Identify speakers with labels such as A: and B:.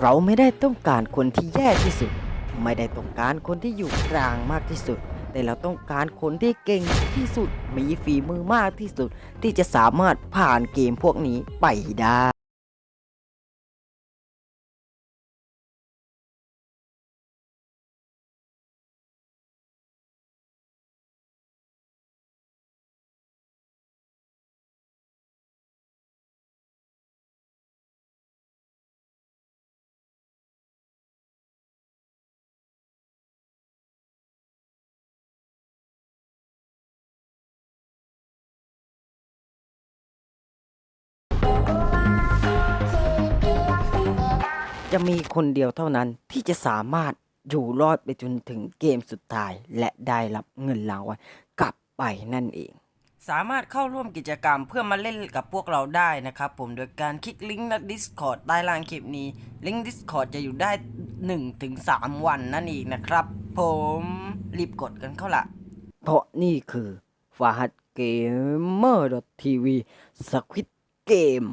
A: เราไม่ได้ต้องการคนที่แย่ที่สุด ไม่ได้ต้องการคนที่อยู่กลางมากที่สุด แต่เราต้องการคนที่เก่งที่สุด มีฝีมือมากที่สุด ที่จะสามารถผ่านเกมพวกนี้ไปได้ จะมีคนเดียวเท่านั้นที่จะสามารถอยู่รอดไปจนถึงเกมสุดท้าย และได้รับเงินรางวัลกลับไปนั่นเอง สามารถเข้าร่วมกิจกรรมเพื่อมาเล่นกับพวกเราได้นะครับผมโดยการคลิกลิงก์ใน Discord ใต้ล่างคลิปนี้ ลิงก์ Discord จะอยู่ได้ 1-3 วันนั่นเองนะครับ ผมรีบกดกันเข้าละเพราะนี่คือฟาฮัดเกมเมอร์ทีวีสควิตเกม